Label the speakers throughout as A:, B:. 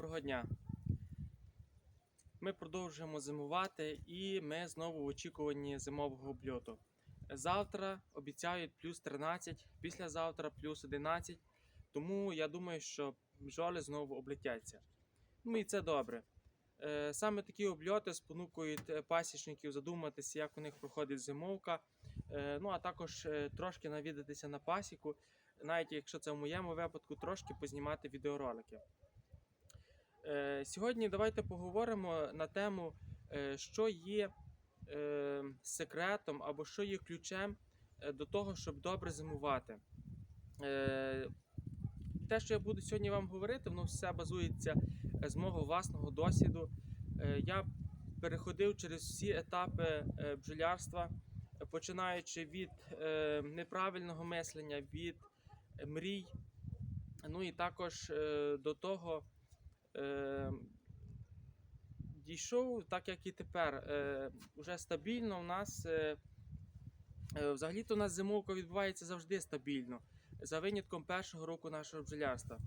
A: Доброго дня. Ми продовжуємо зимувати і ми знову в очікуванні зимового обльоту. Завтра обіцяють плюс 13, післязавтра плюс 11. Тому я думаю, що бджоли знову облетяться. Ну і це добре. Е, Саме такі обльоти спонукують пасічників задуматися, як у них проходить зимовка. Е, Ну а також е, трошки навідатися на пасіку, навіть якщо це в моєму випадку, трошки познімати відеоролики. Е, Сьогодні давайте поговоримо на тему, е, що є е, секретом або що є ключем до того, щоб добре зимувати. Те, що я буду сьогодні вам говорити, воно все базується з мого власного досвіду. Я переходив через всі етапи бджолярства, починаючи від неправильного мислення, від мрій, ну і також до того е, дійшов, так як і тепер. Е, Уже стабільно у нас. Е, е, Взагалі-то у нас зимовка відбувається завжди стабільно, за винятком першого року нашого бджолярства.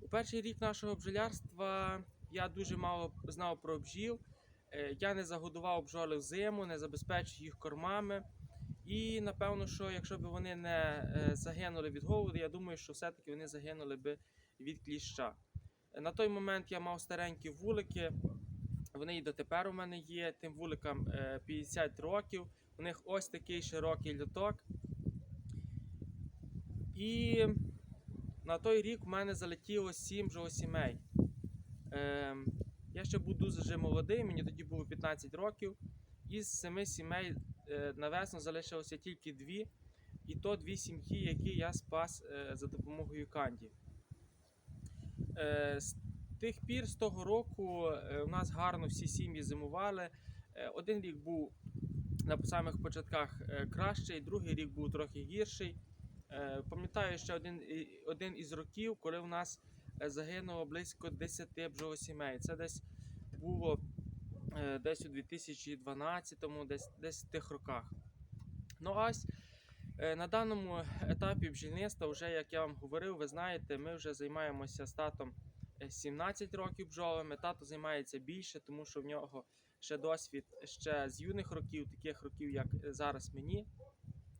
A: У перший рік нашого бджолярства я дуже мало знав про бджіл. Е, Я не загодував бджоли взиму, не забезпечив їх кормами. І напевно, що якщо б вони не е, загинули від голоду, я думаю, що все-таки вони загинули би від кліща. Е, На той момент я мав старенькі вулики. Вони і дотепер у мене є. Тим вуликам е, 50 років. У них ось такий широкий льоток. І на той рік в мене залетіло 7 сімей. Ем, я ще був дуже молодий, мені тоді було 15 років. Із 7 сімей е, на весну залишилося тільки дві, і то дві сім'ї, які я спас е, за допомогою канді. Е, з тих пір, з того року, е, у нас гарно всі сім'ї зимували. Е, один рік був на самих початках кращий, другий рік був трохи гірший. Пам'ятаю ще один, один із років, коли у нас загинуло близько 10 бджолосімей. Це десь було десь у 2012-му, десь, десь в тих роках. Ну ось на даному етапі бджільництва, вже як я вам говорив, ви знаєте, ми вже займаємося з татом е, 17 років бджолами. Тато займається більше, тому що в нього ще досвід ще з юних років, таких років, як е, зараз мені.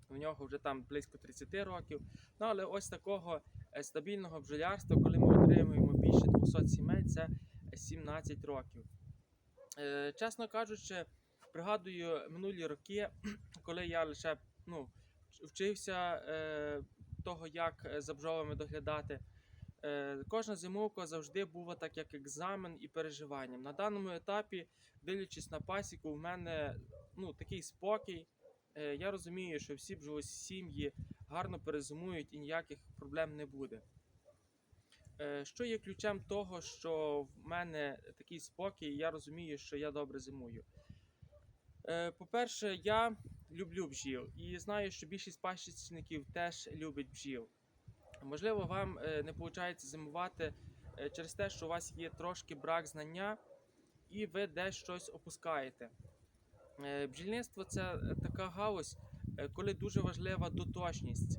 A: У нього вже там близько 30 років. Ну але ось такого е, стабільного бджолярства, коли ми отримуємо більше 200 сімей, це 17 років. Е, Чесно кажучи, пригадую минулі роки, коли я лише ну, вчився е, того, як е, за бджолами доглядати. Е, Кожна зимовка завжди була так, як екзамен і переживанням. На даному етапі, дивлячись на пасіку, в мене ну, такий спокій. Е, Я розумію, що всі бджолосім'ї гарно перезимують і ніяких проблем не буде. Е, Що є ключем того, що в мене такий спокій, і я розумію, що я добре зимую. Е, По-перше, я люблю бджіл і знаю, що більшість пасічників теж любить бджіл. Можливо, вам е, не виходить зимувати е, через те, що у вас є трошки брак знання, і ви десь щось опускаєте. Е, Бджільництво це така галузь, коли дуже важлива доточність.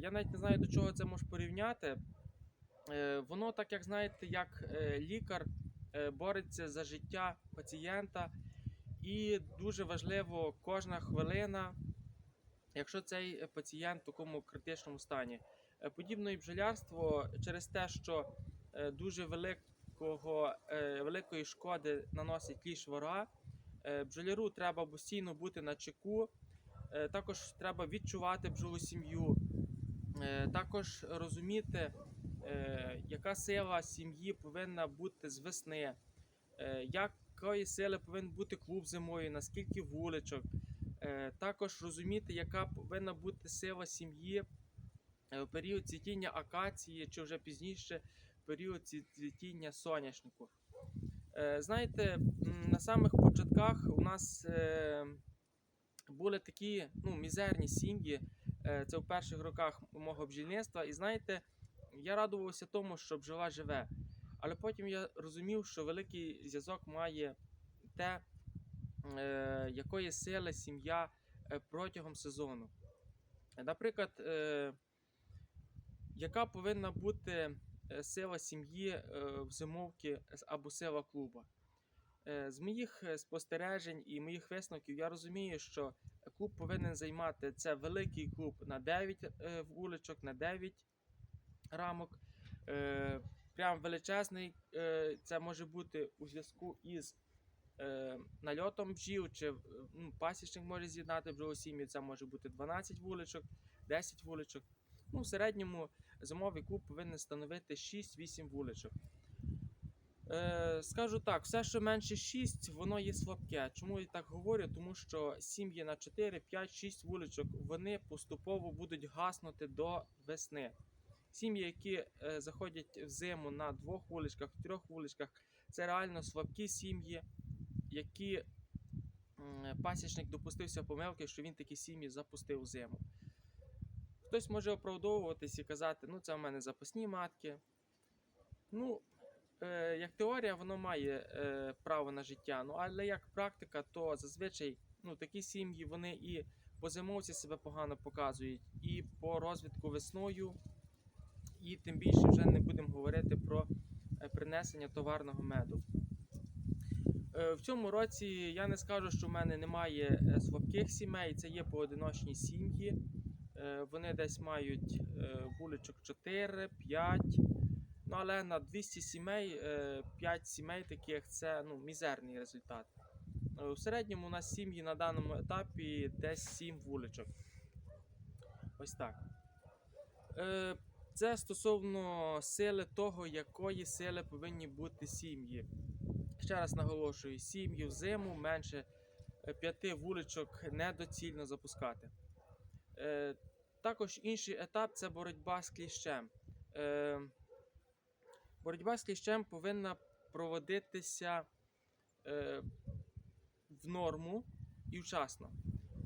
A: Я навіть не знаю, до чого це можу порівняти. Воно, так як знаєте, як лікар бореться за життя пацієнта, і дуже важливо кожна хвилина, якщо цей пацієнт в такому критичному стані. Е, Подібно і бджолярство через те, що е, дуже великого, е, великої шкоди наносить кліщ вора, бджоляру треба постійно бути на чеку, також треба відчувати бджолу сім'ю, також розуміти, яка сила сім'ї повинна бути з весни, е, якої сили повинен бути клуб зимою, наскільки вуличок. Е, Також розуміти, яка повинна бути сила сім'ї е, в період цвітіння акації чи вже пізніше в період цвітіння соняшнику. Е, Знаєте, на самих початках у нас були такі ну, мізерні сім'ї. Це в перших роках мого бджільництва. І знаєте, я радувався тому, що бджола живе. Але потім я розумів, що великий зв'язок має те, е, якої сили сім'я е, протягом сезону. Наприклад, е, яка повинна бути е, сила сім'ї е, в зимовки або сила клуба. З моїх спостережень і моїх висновків я розумію, що клуб повинен займати це великий клуб на 9 е, вуличок, на 9 рамок. Прям величезний е, це може бути у зв'язку із е, нальотом бджіл, чи е, ну, пасічник може з'єднати бджолу сім'ю, це може бути 12 вуличок, 10 вуличок. Ну, в середньому зимовий клуб повинен становити 6-8 вуличок. Е, скажу так, все, що менше 6, воно є слабке. Чому я так говорю? Тому що сім'ї на 4, 5, 6 вуличок вони поступово будуть гаснути до весни. Сім'ї, які е, заходять в зиму на двох вуличках, трьох вуличках, це реально слабкі сім'ї, які пасічник допустився помилки, що він такі сім'ї запустив в зиму. Хтось може оправдовуватись і казати, ну це в мене запасні матки. Ну, е, як теорія, воно має е, право на життя. Ну, але як практика, то зазвичай ну, такі сім'ї вони і по зимовці себе погано показують, і по розвитку весною, і тим більше вже не будемо говорити про е, принесення товарного меду. Е, В цьому році я не скажу, що в мене немає е, слабких сімей, це є поодиночні сім'ї. Вони десь мають вуличок 4, 5. Ну, але на 200 сімей, 5 сімей таких це ну, мізерний результат. У середньому у нас сім'ї на даному етапі десь 7 вуличок. Ось так. Е, Це стосовно сили того, якої сили повинні бути сім'ї. Ще раз наголошую, сім'ї в зиму менше 5 вуличок недоцільно запускати. Е, Також інший етап це боротьба з кліщем. Е, Боротьба з кліщем повинна проводитися е, в норму і вчасно.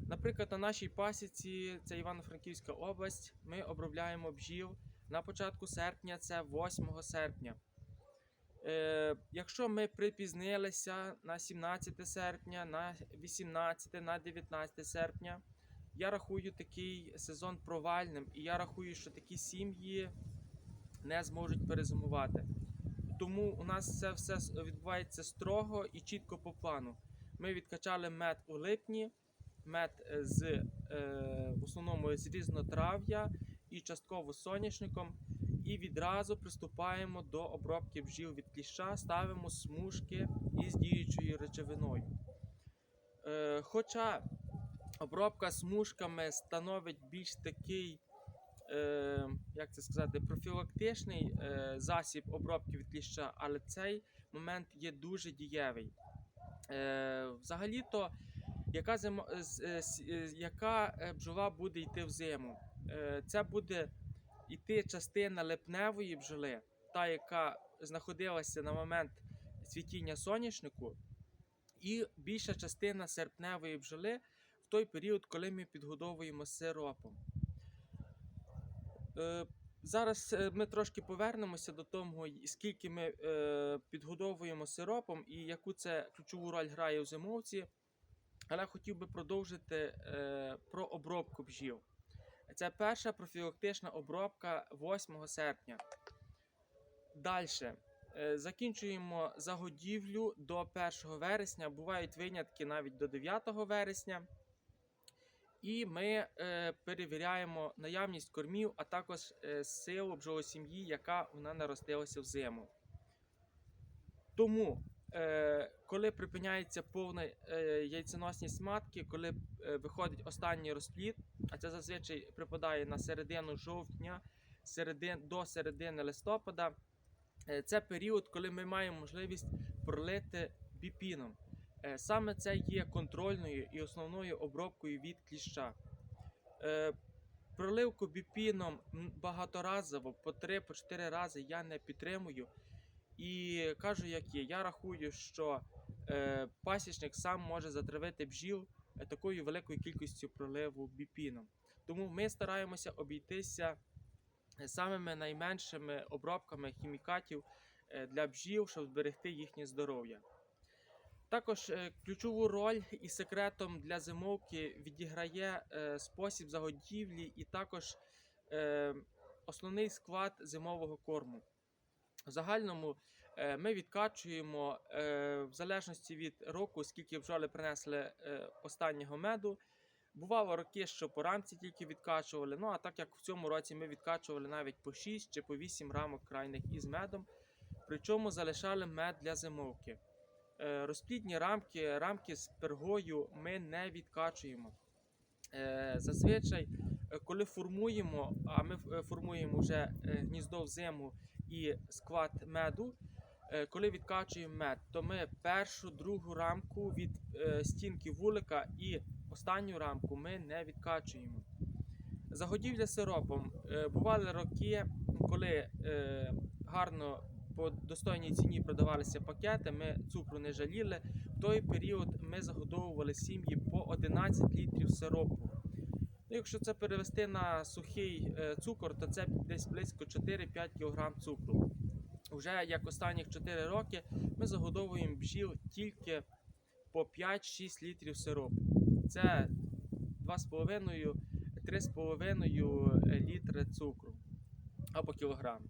A: Наприклад, на нашій пасіці, це Івано-Франківська область, ми обробляємо бджіл на початку серпня, це 8 серпня. Е, якщо ми припізнилися на 17 серпня, на 18, на 19 серпня, я рахую такий сезон провальним, і я рахую, що такі сім'ї не зможуть перезимувати. Тому у нас це все відбувається строго і чітко по плану. Ми відкачали мед у липні, мед з е, в основному з різнотрав'я і частково соняшником. І відразу приступаємо до обробки бджіл від кліща, ставимо смужки із діючою речовиною. Е, хоча обробка смужками становить більш такий, е, як це сказати, профілактичний е, засіб обробки від кліща, але цей момент є дуже дієвий. Е, взагалі-то, яка, е, е, яка е, бджола буде йти в зиму? Е, це буде йти частина липневої бджоли, та, яка знаходилася на момент цвітіння соняшнику, і більша частина серпневої бджоли в той період, коли ми підгодовуємо сиропом. Е, Зараз е, ми трошки повернемося до того, скільки ми підгодовуємо сиропом і яку це ключову роль грає у зимовці. Але хотів би продовжити про обробку бджіл. Це перша профілактична обробка 8 серпня. Далі. Закінчуємо загодівлю до 1 вересня. Бувають винятки навіть до 9 вересня. І ми е, перевіряємо наявність кормів, а також е, силу бджолосім'ї, яка вона наростилася в зиму. Тому, е, коли припиняється повна е, яйценосність матки, коли е, виходить останній розплід, а це зазвичай припадає на середину жовтня середин, до середини листопада, е, це період, коли ми маємо можливість пролити біпіном. Е, Саме це є контрольною і основною обробкою від кліща. Е, Проливку біпіном багаторазово, по 3-4 рази я не підтримую. І кажу, як є. Я рахую, що пасічник сам може затравити бджіл е, такою великою кількістю проливу біпіном. Тому ми стараємося обійтися е, самими найменшими обробками хімікатів е, для бджіл, щоб зберегти їхнє здоров'я. Також е, ключову роль і секретом для зимовки відіграє спосіб загодівлі і також основний склад зимового корму. В загальному ми відкачуємо е, в залежності від року, скільки бджоли принесли е, останнього меду. Бувало роки, що по рамці тільки відкачували. Ну а так як в цьому році ми відкачували навіть по 6 чи по 8 рамок крайних із медом, причому залишали мед для зимовки. Е, Розплідні рамки, рамки з пергою ми не відкачуємо. Е, Зазвичай, е, коли формуємо, а ми е, формуємо вже е, гніздо в зиму і склад меду. Е, Коли відкачуємо мед, то ми першу, другу рамку від е, стінки вулика і останню рамку ми не відкачуємо. Загодівля сиропом. Е, Бували роки, коли гарно по достойній ціні продавалися пакети, ми цукру не жаліли. В той період ми загодовували сім'ї по 11 літрів сиропу. Ну, якщо це перевести на сухий цукор, то це десь близько 4-5 кг цукру. Вже як останніх 4 роки ми загодовуємо бджіл тільки по 5-6 літрів сиропу. Це 2,5-3,5 літри цукру або кілограм.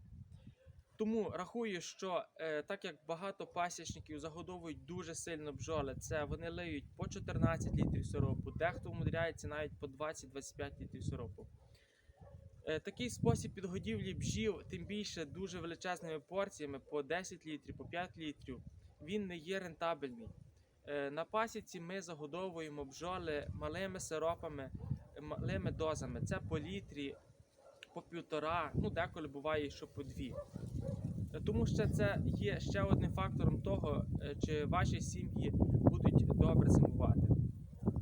A: Тому рахую, що е, так як багато пасічників загодовують дуже сильно бджоли, це вони лиють по 14 літрів сиропу, дехто умудряється навіть по 20-25 літрів сиропу. Е, такий спосіб підгодівлі бджіл, тим більше дуже величезними порціями по 10 літрів, по 5 літрів, він не є рентабельний. Е, на пасіці ми загодовуємо бджоли малими сиропами, малими дозами. Це по літрі, по півтора, ну деколи буває, що по дві. Тому що це є ще одним фактором того, е, чи ваші сім'ї будуть добре зимувати.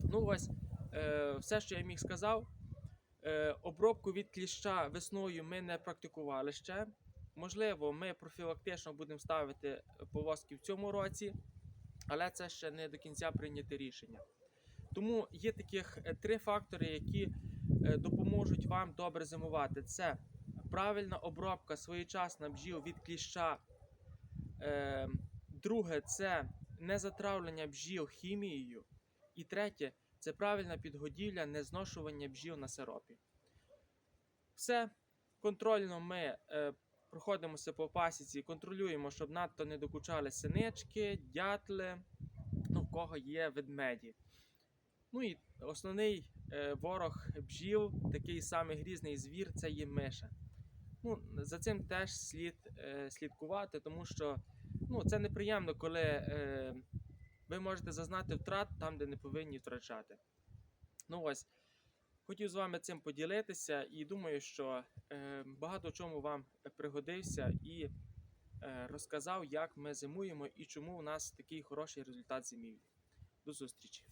A: Ну ось, все, що я міг сказав. Е, Обробку від кліща весною ми не практикували ще. Можливо, ми профілактично будемо ставити повозки в цьому році, але це ще не до кінця прийняте рішення. Тому є таких е, три фактори, які е, допоможуть вам добре зимувати. Це правильна обробка своєчасна бджіл від кліща. Друге це незатравлення бджіл хімією. І третє це правильна підгодівля, незношування бджіл на сиропі. Все. Контрольно ми е, проходимося по пасіці, контролюємо, щоб надто не докучали синички, дятли, ну, в кого є ведмеді. Ну і основний е, ворог бджіл, такий самий грізний звір, це є миша. Ну, за цим теж слід е, слідкувати, тому що ну, це неприємно, коли е, ви можете зазнати втрат там, де не повинні втрачати. Ну ось, хотів з вами цим поділитися і думаю, що е, багато чому вам пригодився і е, розказав, як ми зимуємо і чому у нас такий хороший результат зимівлі. До зустрічі!